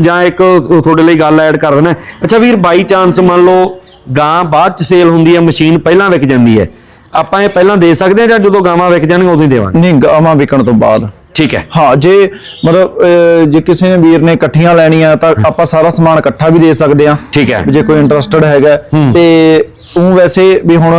ਜਾਂ ਇੱਕ ਤੁਹਾਡੇ ਲਈ ਗੱਲ ਐਡ ਕਰ ਦਿੰਦਾ। ਅੱਛਾ ਵੀਰ ਬਾਈ ਚਾਂਸ ਮੰਨ ਲਓ ਗਾਂ ਬਾਅਦ ਚ ਸੇਲ ਹੁੰਦੀ ਹੈ ਮਸ਼ੀਨ ਪਹਿਲਾਂ ਵਿਕ ਜਾਂਦੀ ਹੈ। ਆਪਾਂ ਇਹ ਪਹਿਲਾਂ ਦੇ ਸਕਦੇ ਹਾਂ ਜਾਂ ਜਦੋਂ ਗਾਵਾਂ ਵਿਕ ਜਾਣਗੀਆਂ, ਉਦੋਂ ਹੀ ਦੇਵਾਂਗੇ? ਨਹੀਂ, ਗਾਵਾਂ ਵਿਕਣ ਤੋਂ ਬਾਅਦ। ਠੀਕ ਹੈ। ਹਾਂ ਜੇ ਮਤਲਬ ਜੇ ਕਿਸੇ ਨੇ ਵੀਰ ਨੇ ਇਕੱਠੀਆਂ ਲੈਣੀਆਂ ਤਾਂ ਆਪਾਂ ਸਾਰਾ ਸਮਾਨ ਇਕੱਠਾ ਵੀ ਦੇ ਸਕਦੇ ਆ ਠੀਕ ਹੈ। ਜੇ ਕੋਈ ਇੰਟਰਸਟਡ ਹੈਗਾ ਤੇ ਉਹ ਵੈਸੇ ਵੀ ਹੁਣ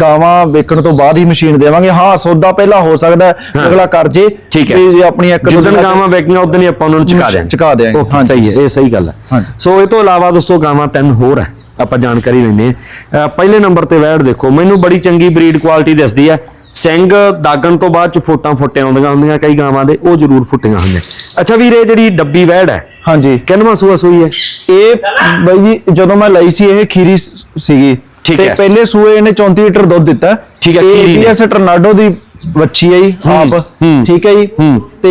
ਗਾਵਾਂ ਵੇਚਣ ਤੋਂ ਬਾਅਦ ਹੀ ਮਸ਼ੀਨ ਦੇਵਾਂਗੇ। ਹਾਂ ਸੌਦਾ ਪਹਿਲਾਂ ਹੋ ਸਕਦਾ ਹੈ, ਹਾਂ। ਅਗਲਾ ਕਰ ਜੇ। ਠੀਕ ਹੈ। ਜੇ ਆਪਣੀ ਇੱਕ ਦੋ ਜਿੱਦਣ ਦਿਨਾਂ 'ਚ- ਗਾਵਾਂ ਵੇਚੀਆਂ ਉਦੋਂ ਹੀ ਆਪਾਂ ਉਹਨਾਂ ਨੂੰ ਚੁਕਾ ਦਿਆਂਗੇ। ਚੁਕਾ ਓਕੇ ਹਾਂਜੀ। ਸਹੀ ਹੈ ਇਹ ਸਹੀ ਗੱਲ ਹੈ। ਸੋ ਇਹ ਤੋਂ ਇਲਾਵਾ ਦੋਸਤੋ ਗਾਵਾਂ ਤਿੰਨ ਹੋਰ ਹੈ। ਆਪਾਂ ਜਾਣਕਾਰੀ ਲੈਣੇ ਆ ਪਹਿਲੇ ਨੰਬਰ ਤੇ ਵੈੜ ਦੇਖੋ। ਮੈਨੂੰ ਬੜੀ ਚੰਗੀ ਬਰੀਡ ਕੁਆਲਿਟੀ ਦਿਸਦੀ ਹੈ। ਸਿੰਘ ਦਾਗਣ ਤੋਂ ਬਾਅਦ ਚ ਫੋਟਾਂ ਫੁੱਟੇ ਆਉਂਦੀਆਂ ਹੁੰਦੀਆਂ ਕਈ ਗਾਵਾਂ ਦੇ ਉਹ ਜ਼ਰੂਰ ਫੁੱਟੀਆਂ ਹੁੰਦੀਆਂ ਅੱਛਾ ਵੀਰ ਇਹ ਜਿਹੜੀ ਡੱਬੀ ਵੈੜ ਹੈ ਹਾਂਜੀ ਕਿੰਨਵਾਂ ਸੂਆ ਸੂਈ ਹੈ ਇਹ ਬਾਈ ਜੀ ਜਦੋਂ ਮੈਂ ਲਈ ਸੀ ਇਹ ਖੀਰੀ ਸੀਗੀ ਠੀਕ ਤੇ ਹੈ। ਪਹਿਲੇ ਸੂਏ ਇਹਨੇ 34 ਲੀਟਰ ਦੁੱਧ ਦਿੱਤਾ ਠੀਕ ਹੈ, ਖੀਰੀ। ਏਪੀਐਸ ਟਰਨਾਡੋ ਦੀ ਵੱਛੀ ਹੈ ਜੀ ਆਪ। ਠੀਕ ਹੈ ਜੀ। ਤੇ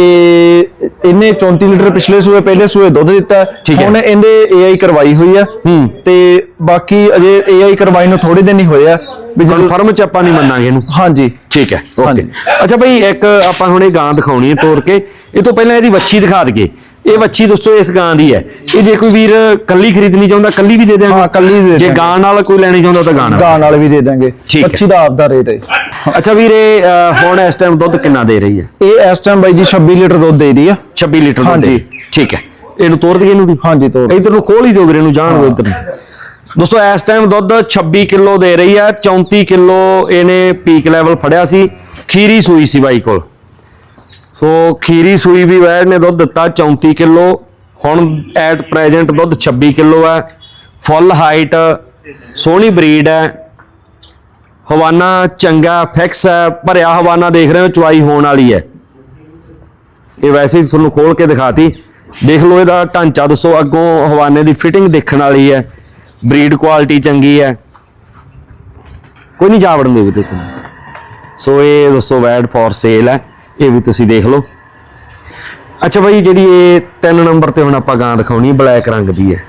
ਇਹਨੇ 34 ਲੀਟਰ ਪਿਛਲੇ ਸੂਏ ਪਹਿਲੇ ਸੂਏ ਦੁੱਧ ਦਿੱਤਾ। ਹੁਣ ਇਹਦੇ ਏਆਈ ਕਰਵਾਈ ਹੋਈ ਆ। ਤੇ ਬਾਕੀ ਅਜੇ ਏਆਈ ਕਰਵਾਈ ਨੂੰ ਥੋੜੇ ਦਿਨ ਹੀ ਹੋਏ ਆ ਵੀ ਕਨਫਰਮ ਚ ਆਪਾਂ ਨਹੀਂ ਮੰਨਾਂਗੇ ਇਹਨੂੰ। ਹਾਂਜੀ। ਠੀਕ ਹੈ ਓਕੇ। ਅੱਛਾ ਭਾਈ ਇੱਕ ਆਪਾਂ ਹੁਣ ਇਹ ਗਾਂ ਦਿਖਾਉਣੀ ਹੈ ਤੋੜ ਕੇ। ਇਹ ਤੋਂ ਪਹਿਲਾਂ ਇਹਦੀ ਵੱਛੀ ਦਿਖਾ ਦਈਏ। ਇਹ ਵੱਛੀ ਦੋਸਤੋ ਇਸ ਗਾਂ ਦੀ ਹੈ। ਇਹ ਜੇ ਕੋਈ ਵੀਰ ਕੱਲੀ ਖਰੀਦਣੀ ਚਾਹੁੰਦਾ ਕੱਲੀ ਵੀ ਦੇ ਦਿਆਂਗੇ। ਹਾਂ, ਕੱਲੀ ਵੀ ਦੇ ਜੇ। ਗਾਂ ਨਾਲ ਕੋਈ ਲੈਣੀ ਚਾਹੁੰਦਾ ਤਾਂ ਗਾਂ ਨਾਲ। ਗਾਂ ਨਾਲ ਵੀ ਦੇ ਦਾਂਗੇ। ਵੱਛੀ ਦਾ ਆਪਦਾ ਰੇਟ ਹੈ। ਅੱਛਾ ਵੀਰੇ ਅਹ, ਹੁਣ ਇਸ ਟਾਈਮ ਦੁੱਧ ਕਿੰਨਾ ਦੇ ਰਹੀ ਹੈ? ਇਹ ਇਸ ਟਾਈਮ ਬਾਈ ਜੀ 26 ਲੀਟਰ ਦੁੱਧ ਦੇ ਰਹੀ ਆ। 26 ਲੀਟਰ ਦੁੱਧ ਹਾਂਜੀ। ਠੀਕ ਹੈ। ਇਹਨੂੰ ਤੋੜ ਦਈਏ ਇਹਨੂੰ ਵੀ। ਹਾਂਜੀ ਤੋੜ ਇਧਰ ਨੂੰ ਖੋਲ ਹੀ ਦਿਓ ਵੀਰੇ ਨੂੰ ਜਾਣ ਦਿਓ ਇਧਰ ਦੋਸਤੋ, ਇਸ ਟਾਈਮ ਦੁੱਧ 26 ਕਿਲੋ ਦੇ ਰਹੀ ਹੈ 34 ਕਿਲੋ ਇਹਨੇ ਪੀਕ ਲੈਵਲ ਫੜਿਆ ਸੀ, ਖੀਰੀ ਸੂਈ ਸੀ ਬਾਈ ਕੋਲ। ਸੋ ਖੀਰੀ ਸੂਈ ਵੀ ਵੈੜ ਨੇ ਦੁੱਧ ਦਿੱਤਾ 34 ਕਿਲੋ। ਹੁਣ ਐਟ ਪ੍ਰੈਜ਼ੈਂਟ ਦੁੱਧ 26 ਕਿਲੋ ਹੈ ਫੁੱਲ ਹਾਈਟ ਸੋਹਣੀ ਬਰੀਡ ਹੈ ਹਵਾਨਾ ਚੰਗਾ ਫਿਕਸ ਹੈ ਭਰਿਆ ਹਵਾਨਾ ਦੇਖ ਰਹੇ ਹੋ, ਚੁਆਈ ਹੋਣ ਵਾਲੀ ਹੈ ਇਹ ਵੈਸੇ ਹੀ ਤੁਹਾਨੂੰ ਖੋਲ ਕੇ ਦਿਖਾਤੀ। ਦੇਖ ਲਓ ਇਹਦਾ ਢਾਂਚਾ, ਦੱਸੋ ਅੱਗੋਂ ਹਵਾਨੇ ਦੀ ਫਿਟਿੰਗ ਦੇਖਣ ਵਾਲੀ ਹੈ ਬਰੀਡ ਕੁਆਲਿਟੀ ਚੰਗੀ ਹੈ। ਕੋਈ ਨਹੀਂ ਜਾ ਵੜਨ ਦੇ ਵੀ ਤੁਹਾਨੂੰ ਸੋ ਇਹ ਦੋਸਤੋ ਵੈਡ ਫॉर ਸੇਲ ਹੈ। ਇਹ ਵੀ ਤੁਸੀਂ ਦੇਖ ਲਓ। ਅੱਛਾ ਭਾਈ ਜਿਹੜੀ ਇਹ ਤਿੰਨ ਨੰਬਰ ਤੇ ਹੁਣ ਆਪਾਂ ਗਾਂ ਦਿਖਾਉਣੀ ਬਲੈਕ ਰੰਗ ਦੀ ਹੈ।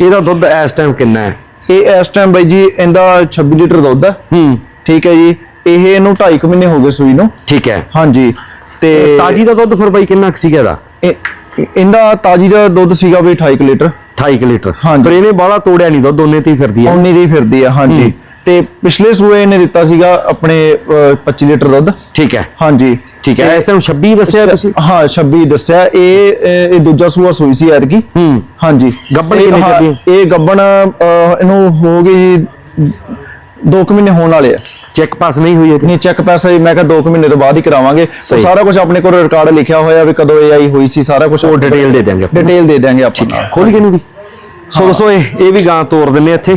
ਇਹਦਾ ਦੁੱਧ ਇਸ ਟਾਈਮ ਕਿੰਨਾ ਹੈ? ਇਹ ਇਸ ਟਾਈਮ ਬਾਈ ਜੀ ਇਹਦਾ 26 ਲੀਟਰ ਦੁੱਧ ਹੈ। ਹੂੰ। ਠੀਕ ਹੈ ਜੀ। ਇਹ ਇਹਨੂੰ 2.5 ਮਹੀਨੇ ਹੋ ਗਏ ਸੂਈ ਨੂੰ। ਠੀਕ ਹੈ। ਹਾਂਜੀ। ਤੇ ਤਾਜੀ ਦਾ ਦੁੱਧ ਫਿਰ ਬਾਈ ਕਿੰਨਾ ਕੁ ਸੀਗਾ ਇਹਦਾ? ਇਹ- ਇਹਦਾ ਤਾਜੀ ਦਾ ਦੁੱਧ ਸੀਗਾ ਵੀ 28 ਕੁ ਲੀਟਰ। 28 ਕੁ ਲੀਟਰ। ਹਾਂਜੀ। ਪਰ ਇਹਨੇ ਬਾਹਲਾ ਤੋੜਿਆ ਨਹੀਂ ਦੁੱਧ ਉਹਨੇ ਤੇ ਹੀ ਫਿਰਦੀ ਹੈ ਉਨੀ ਦੀ ਫਿਰਦੀ ਆ ਹਾਂਜੀ। ਤੇ ਪਿਛਲੇ ਸੂਏ ਇਹਨੇ ਦਿੱਤਾ ਸੀਗਾ ਆਪਣੇ ਅਹ, 25 ਲੀਟਰ ਦੁੱਧ। ਠੀਕ ਹੈ। ਹਾਂਜੀ। ਠੀਕ ਹੈ। ਇਸ ਟਾਈਮ 26 ਦੱਸਿਆ ਤੁਸੀਂ? ਹਾਂ 26 ਦੱਸਿਆ। ਇਹ ਇਹ ਇਹ ਦੂਜਾ ਸੂਆ ਸੂਈ ਸੀ ਐਰਗੀ ਹੂੰ। ਹਾਂਜੀ। ਗੱਭਣ ਇਹ- ਕਿੰਨੀ ਹਾਂ, ਚੱਲੀ? ਇਹ ਗੱਬਣ ਇਹਨੂੰ ਹੋ ਗਈ ਜੀ 2 ਮਹੀਨੇ ਹੋਣ ਵਾਲੇ ਆ। ਚੈੱਕ ਪਾਸ ਨਹੀਂ ਹੋਈ ਨਹੀਂ ਚੈੱਕ ਪੈਸਾ ਜੀ ਮੈਂ ਕਿਹਾ 2 ਮਹੀਨੇ ਤੋਂ ਬਾਅਦ ਹੀ ਕਰਾਵਾਂਗੇ। ਸਹੀ। ਸਾਰਾ ਕੁਝ ਆਪਣੇ ਕੋਲ ਰਿਕਾਰਡ ਲਿਖਿਆ ਹੋਇਆ ਵੀ ਕਦੋਂ ਇਹ ਆਈ ਹੋਈ ਸੀ ਸਾਰਾ ਕੁਝ ਉਹ detail ਦੇ ਦਿਆਂਗੇ ਆਪਾਂ। ਡਿਟੇਲ ਦੇ ਦਿਆਂਗੇ ਆਪਾਂ। ਨਾਲ। ਖੋਲ ਕੇ ਨੂੰ ਵੀ। ਸੋ ਦੋਸਤੋ ਇਹ ਇਹ ਵੀ ਗਾਂ ਤੋੜ ਦਿੰਨੇ ਆ ਇੱਥੇ।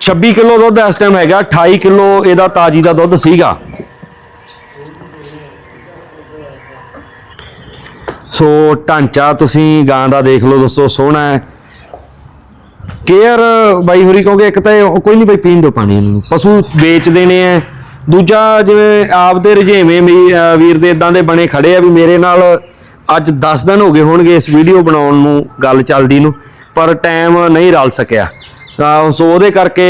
26 ਕਿਲੋ ਦੁੱਧ ਇਸ ਟਾਈਮ ਹੈਗਾ 28 ਕਿਲੋ ਇਹਦਾ ਤਾਜੀ ਦਾ ਦੁੱਧ ਸੀਗਾ। ਸੋ ਢਾਂਚਾ ਤੁਸੀਂ ਗਾਂ ਦਾ ਦੇਖ ਲਓ ਦੋਸਤੋ ਸੋਹਣਾ ਹੈ। ਕੇਅਰ ਬਾਈ ਹੋਰੀ ਕਿਉਂਕਿ ਇੱਕ ਤਾਂ ਇਹ ਕੋਈ ਨਹੀਂ ਬਾਈ, ਪੀਣ ਦਿਓ ਪਾਣੀ ਇਹਨੂੰ। ਪਸ਼ੂ ਵੇਚ ਦੇਣੇ ਆ ਦੂਜਾ ਜਿਵੇਂ ਆਪਦੇ ਰਜੇਵੇਂ ਵੀ ਵੀਰ ਦੇ ਇਦਾਂ ਦੇ ਬਣੇ ਖੜੇ ਆ ਵੀ ਮੇਰੇ ਨਾਲ ਅੱਜ 10 ਦਿਨ ਹੋ ਗਏ ਹੋਣਗੇ ਇਸ ਵੀਡੀਓ ਬਣਾਉਣ ਨੂੰ, ਗੱਲ ਚੱਲਦੀ ਨੂੰ, ਪਰ ਟਾਈਮ ਨਹੀਂ ਰਲ ਸਕਿਆ। ਸੋ ਉਹਦੇ ਕਰਕੇ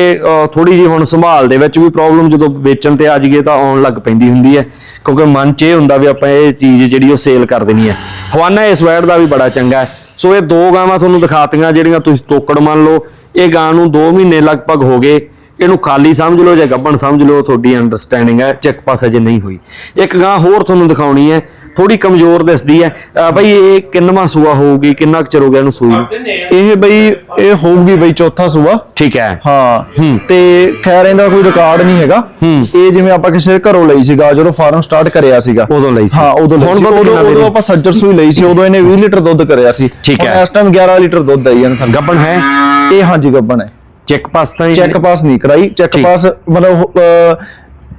ਥੋੜੀ ਜਿਹੀ ਹੁਣ ਸੰਭਾਲ ਦੇ ਵਿੱਚ ਵੀ ਪ੍ਰੋਬਲਮ ਜਦੋਂ ਵੇਚਣ ਤੇ ਆ ਜਾਈਏ ਤਾਂ ਆਉਣ ਲੱਗ ਪੈਂਦੀ ਹੁੰਦੀ ਹੈ ਕਿਉਂਕਿ ਮਨ 'ਚ ਇਹ ਹੁੰਦਾ ਵੀ ਆਪਾਂ ਇਹ ਚੀਜ਼ ਜਿਹੜੀ ਉਹ ਸੇਲ ਕਰ ਦੇਣੀ ਹੈ ਹਵਾਨਾ ਇਸ ਵੈਡ ਦਾ ਵੀ ਬੜਾ ਚੰਗਾ ਹੈ ਸੋ ਇਹ ਦੋ ਗਾਵਾਂ ਤੁਹਾਨੂੰ ਦਿਖਾਤੀਆਂ ਜਿਹੜੀਆਂ ਤੁਸੀਂ ਤੋਕੜ ਮੰਨ ਲਓ, ਇਹ ਗਾਂ ਨੂੰ 2 ਮਹੀਨੇ ਲਗਭਗ ਹੋ ਗਏ। ਇਹਨੂੰ ਖਾਲੀ ਸਮਝ ਲਓ ਜਾਂ ਗੱਬਣ ਸਮਝ ਲਓ ਤੁਹਾਡੀ ਅੰਡਰਸਟੈਂਡਿੰਗ ਹੈ ਚੈੱਕ ਪਾਸ ਅਜੇ ਨਹੀਂ ਹੋਈ। ਇੱਕ ਗਾਂ ਹੋਰ ਤੁਹਾਨੂੰ ਦਿਖਾਉਣੀ ਹੈ ਥੋੜੀ ਕਮਜ਼ੋਰ ਦਿਸਦੀ ਹੈ। ਬਈ ਇਹ ਕਿੰਨਵਾਂ ਸੂਆ ਹੋਊਗੀ ਕਿੰਨਾ ਕੁ ਚਿਰ ਹੋ ਗਿਆ ਇਹਨੂੰ ਸੂਈ? ਇਹ ਬਈ ਇਹ ਹੋਊਗੀ ਬਈ ਚੌਥਾ ਸੂਆ। ਠੀਕ ਹੈ। ਹਾਂ। ਤੇ ਖੈਰ ਇਹਦਾ ਕੋਈ ਰਿਕਾਰਡ ਨਹੀਂ ਹੈਗਾ। ਇਹ ਜਿਵੇਂ ਆਪਾਂ ਕਿਸੇ ਘਰੋਂ ਲਈ ਸੀਗਾ ਜਦੋਂ ਫਾਰਮ ਸਟਾਰਟ ਕਰਿਆ ਸੀਗਾ। ਉਦੋਂ ਲਈ ਸੀ। ਹਾਂ ਉਦੋਂ ਲਈ ਸੀ। ਉਦੋਂ? ਆਪਾਂ ਸੱਜਰ ਸੂਈ ਲਈ ਸੀ ਉਦੋਂ ਇਹਨੇ 20 ਲੀਟਰ ਦੁੱਧ ਕਰਿਆ ਸੀ। ਠੀਕ ਹੈ। ਇਸ ਟਾਈਮ 11 ਲੀਟਰ ਦੁੱਧ ਆਈ ਜਾਂਦਾ ਗੱਬਣ ਹੈ? ਇਹ ਹਾਂਜੀ ਗੱਬਨ ਹੈ। ਚੈੱਕ ਪਾਸ ਤਾਂ ਹੀ ਚੈੱਕ ਪਾਸ ਨਹੀਂ ਕਰਾਈ। ਚੈੱਕ। ਪਾਸ ਮਤਲਬ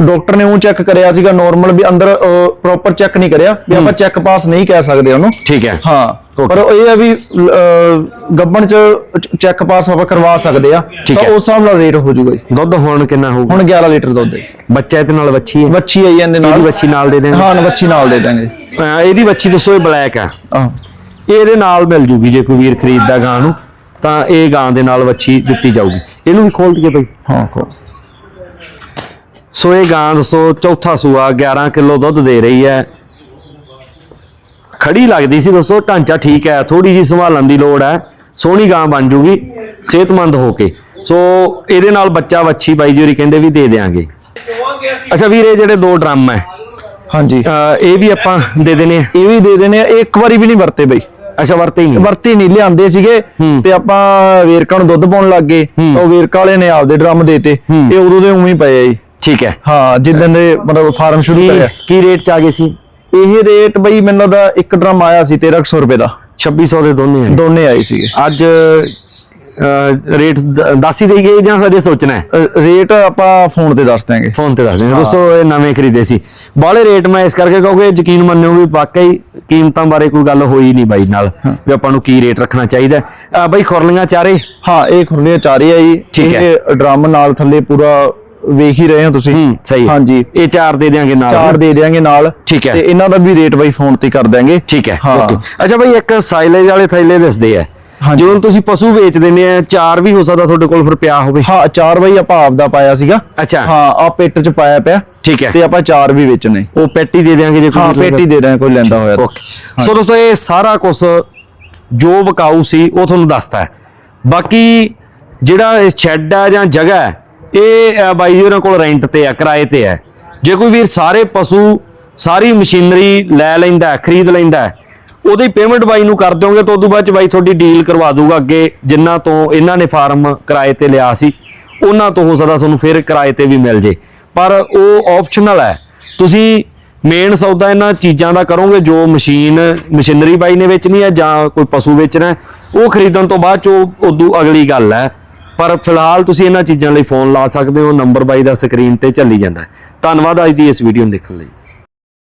ਡਾਕਟਰ ਨੇ ਉਹ ਚੈੱਕ ਕਰਿਆ ਸੀਗਾ ਨਾਰਮਲ ਵੀ ਅੰਦਰ ਪ੍ਰੋਪਰ ਚੈੱਕ ਨਹੀਂ ਕਰਿਆ ਵੀ ਆਪਾਂ ਚੈੱਕ ਪਾਸ ਨਹੀਂ ਕਹਿ ਸਕਦੇ ਉਹਨੂੰ। ਠੀਕ ਹੈ। ਹਾਂ. ਪਰ ਇਹ ਹੈ ਵੀ ਗੱਬਣ ਚ ਚੈੱਕ ਪਾਸ ਆਪਾਂ ਕਰਵਾ ਸਕਦੇ ਆ। ਤਾਂ ਹੈ। ਉਸ ਹਿਸਾਬ ਨਾਲ ਰੇਟ ਹੋ ਜਾਊਗਾ ਜੀ। ਦੁੱਧ ਹੁਣ ਕਿੰਨਾ ਹੋਊਗਾ? ਹੁਣ 11 ਲੀਟਰ ਦੁੱਧ ਹੈ। ਬੱਚਾ ਇਹਦੇ ਨਾਲ ਵੱਛੀ ਹੈ? ਵੱਛੀ ਆਈ ਜਾਂਦੇ ਇਹਦੀ ਨਾਲ। ਵੱਛੀ ਨਾਲ ਦੇ ਦੇਣਗੇ? ਹਾਂ ਵੱਛੀ ਨਾਲ ਦੇ ਦਾਂਗੇ ਇਹਦੀ ਵੱਛੀ ਦੱਸੋ ਇਹ ਬਲੈਕ ਹੈ। ਇਹਦੇ ਨਾਲ ਮਿਲ ਜੂਗੀ ਜੇ ਕੋਈ ਵੀਰ ਖਰੀਦਦਾ ਗਾਂ ਨੂੰ। ਤਾਂ ਇਹ ਗਾਂ ਦੇ ਨਾਲ ਵੱਛੀ ਦਿੱਤੀ ਜਾਊਗੀ। ਇਹਨੂੰ ਵੀ ਖੋਲ ਦਈਏ ਬਈ। ਹਾਂ ਕੋ ਸੋ ਇਹ ਗਾਂ ਦੱਸੋ ਚੌਥਾ ਸੂਆ 11 ਕਿਲੋ ਦੁੱਧ ਦੇ ਰਹੀ ਹੈ। ਖੜੀ ਲੱਗਦੀ ਸੀ ਦੱਸੋ ਢਾਂਚਾ ਠੀਕ ਹੈ ਥੋੜੀ ਜੀ ਸੰਭਾਲਣ ਦੀ ਲੋੜ ਹੈ। ਸੋਹਣੀ ਗਾਂ ਬਣ ਜੂਗੀ ਸਿਹਤਮੰਦ ਹੋ ਕੇ। ਸੋ ਇਹਦੇ ਨਾਲ ਬੱਚਾ ਵੱਛੀ ਬਾਈ ਜੀ ਹੋਰੀ ਕਹਿੰਦੇ ਵੀ ਦੇ ਦੇਾਂਗੇ ਅੱਛਾ ਵੀਰ ਇਹ ਜਿਹੜੇ ਦੋ ਡਰਮ ਹੈ ਹਾਂਜੀ। ਇਹ ਵੀ ਆਪਾਂ ਦੇ ਦੇਣੇ ਆ। ਇਹ ਵੀ ਦੇ ਦੇਣੇ ਆ ਇੱਕ ਵਾਰੀ ਵੀ ਨਹੀਂ ਵਰਤੇ ਬਈ। ਅੱਛਾ ਵਰਤੇ ਨਹੀਂ। ਵਰਤੀ ਨਹੀਂ ਲਿਆਂਦੇ ਸੀਗੇ। ਤੇ ਆਪਾਂ ਵੇਰਕਾ ਨੂੰ ਦੁੱਧ ਪਾਉਣ ਲੱਗ ਗਏ। ਉਹ ਵੇਰਕਾ ਵਾਲੇ ਨੇ ਆਪਦੇ ਡਰਮ ਦੇਤੇ। ਇਹ ਉਦੋਂ ਦੇ ਉਵੇਂ ਹੀ ਪਏ ਆ ਜੀ। ਠੀਕ ਹੈ। ਹਾਂ ਜਿੱਦਣ ਦੇ ਮਤਲਬ ਫਾਰਮ ਸ਼ੁਰੂ ਕਰਿਆ। ਕੀ ਰੇਟ ਚ ਆ ਗਏ ਸੀ? ਇਹ ਰੇਟ ਬਈ ਮੈਨੂੰ ਲੱਗਦਾ ਇੱਕ ਡਰਮ ਆਇਆ ਸੀ 1300 ਰੁਪਏ ਦਾ। 2600 ਦੇ ਦੋਨੇ ਦੋਨੇ ਆਏ ਸੀਗੇ। ਅੱਜ ਰੇਟ ਦੱਸ ਹੀ ਦੇਈ ਗਏ ਜਾਂ ਹਜੇ ਸੋਚਣਾ ਹੈ? ਰੇਟ ਆਪਾਂ ਫੋਨ ਤੇ ਦੱਸ ਦਿਆਂਗੇ। ਫੋਨ ਤੇ ਦੱਸ ਦਿਓ ਦੋਸਤੋ ਇਹ ਨਵੇਂ ਖਰੀਦੇ ਸੀ। ਬਾਹਲੇ ਰੇਟ ਮੈਂ ਇਸ ਕਰਕੇ ਕਹੋਗੇ ਯਕੀਨ ਮੰਨਿਓ ਵੀ ਵਾਕਈ ਕੀਮਤਾਂ ਬਾਰੇ ਕੋਈ ਗੱਲ ਹੋਈ ਨਹੀਂ ਬਾਈ ਨਾਲ ਵੀ ਆਪਾਂ ਨੂੰ ਕੀ ਰੇਟ ਰੱਖਣਾ ਚਾਹੀਦਾ ਆ ਬਾਈ ਖੁਰਲੀਆਂ ਚਾਰੇ? ਹਾਂ ਇਹ ਖੁਰਲੀਆਂ ਚਾਰੇ ਆ ਜੀ। ਠੀਕ ਹੈ। ਇਹ ਡਰਮ ਨਾਲ ਥੱਲੇ ਪੂਰਾ ਵੇਖ ਹੀ ਰਹੇ ਹੋ ਤੁਸੀਂ। ਸਹੀ। ਹਾਂਜੀ। ਇਹ ਚਾਰ ਦੇ ਦਿਆਂਗੇ ਨਾਲ। ਚਾਰ ਦੇ ਦਿਆਂਗੇ ਨਾਲ। ਠੀਕ ਹੈ। ਤੇ ਇਹਨਾਂ ਦਾ ਵੀ ਰੇਟ ਬਾਈ ਫੋਨ ਤੇ ਕਰ ਦਿਆਂਗੇ। ਠੀਕ ਹੈ ਹਾਂ। ਓਕੇ ਅੱਛਾ ਬਾਈ ਇੱਕ ਸਾਈਲੇਜ ਵਾਲੇ ਥੈਲੇ ਦੱਸਦੇ ਆ ਹਾਂਜੀ। ਜਦੋਂ ਤੁਸੀਂ ਪਸ਼ੂ ਵੇਚ ਦਿੰਦੇ ਆ ਚਾਰ ਵੀ ਹੋ ਸਕਦਾ ਤੁਹਾਡੇ ਕੋਲ ਫਿਰ ਪਿਆ ਹੋਵੇ। ਹਾਂ ਚਾਰ ਬਾਈ ਆਪਾਂ ਆਪ ਦਾ ਪਾਇਆ ਸੀਗਾ। ਅੱਛਾ। ਹਾਂ ਆ ਪਿੱਟ ਚ ਪਾਇਆ ਪਿਆ। ਠੀਕ ਹੈ। ਤੇ ਆਪਾਂ ਚਾਰ ਵੀ ਵੇਚਣੇ। ਉਹ ਪੈਟੀ ਦੇ ਦਿਆਂਗੇ ਜੇ ਕੋਈ ਹਾਂ ਪੇਟੀ ਦੇ ਦਾਂ ਕੋਈ ਲੈਂਦਾ ਹੋਇਆ। ਓਕੇ। ਸੋ ਦੋਸਤੋ ਇਹ ਸਾਰਾ ਕੁਝ ਜੋ ਵਿਕਾਊ ਸੀ ਉਹ ਤੁਹਾਨੂੰ ਦੱਸਤਾ ਹੈ। ਬਾਕੀ ਜਿਹੜਾ ਇਹ ਸ਼ੈੱਡ ਆ ਜਾਂ ਜਗ੍ਹਾ ਹੈ ਇਹ ਬਾਈ ਜੀ ਉਹਨਾਂ ਕੋਲ ਰੈਂਟ ਤੇ ਆ ਕਿਰਾਏ ਤੇ ਹੈ। ਜੇ ਕੋਈ ਵੀਰ ਸਾਰੇ ਪਸ਼ੂ ਸਾਰੀ ਮਸ਼ੀਨਰੀ ਲੈ ਲੈਂਦਾ ਖਰੀਦ ਲੈਂਦਾ ਉਹਦੀ ਪੇਮੈਂਟ ਬਾਈ ਨੂੰ ਕਰ ਦਿਓਗੇ ਤਾਂ ਉਦੋਂ ਬਾਅਦ ਚ ਬਾਈ ਤੁਹਾਡੀ ਡੀਲ ਕਰਵਾ ਦੂਗਾ ਅੱਗੇ, ਜਿੰਨਾ ਤੋਂ ਇਹਨਾਂ ਨੇ ਫਾਰਮ ਕਿਰਾਏ ਤੇ ਲਿਆ ਸੀ, ਉਹਨਾਂ ਤੋਂ ਹੋ ਸਕਦਾ ਤੁਹਾਨੂੰ ਫਿਰ ਕਿਰਾਏ ਤੇ ਵੀ ਮਿਲ ਜੇ। ਪਰ ਉਹ ਆਪਸ਼ਨਲ ਹੈ। ਤੁਸੀਂ ਮੇਨ ਸੌਦਾ ਇਹਨਾਂ ਚੀਜ਼ਾਂ ਦਾ ਕਰੋਗੇ, ਜੋ ਮਸ਼ੀਨ ਮਸ਼ੀਨਰੀ ਬਾਈ ਨੇ ਵੇਚਣੀ ਹੈ ਜਾਂ ਕੋਈ ਪਸ਼ੂ ਵੇਚਣਾ ਉਹ ਖਰੀਦਣ ਤੋਂ ਬਾਅਦ ਚ ਉਦੋਂ ਅਗਲੀ ਗੱਲ ਹੈ। ਪਰ ਫਿਲਹਾਲ ਤੁਸੀਂ ਇਹਨਾਂ ਚੀਜ਼ਾਂ ਲਈ ਫੋਨ ਲਾ ਸਕਦੇ ਹੋ ਨੰਬਰ ਬਾਈ ਦਾ ਸਕਰੀਨ ਤੇ ਚੱਲੀ ਜਾਂਦਾ ਧੰਨਵਾਦ ਅੱਜ ਦੀ ਇਸ ਵੀਡੀਓ ਨੂੰ ਦੇਖਣ ਲਈ।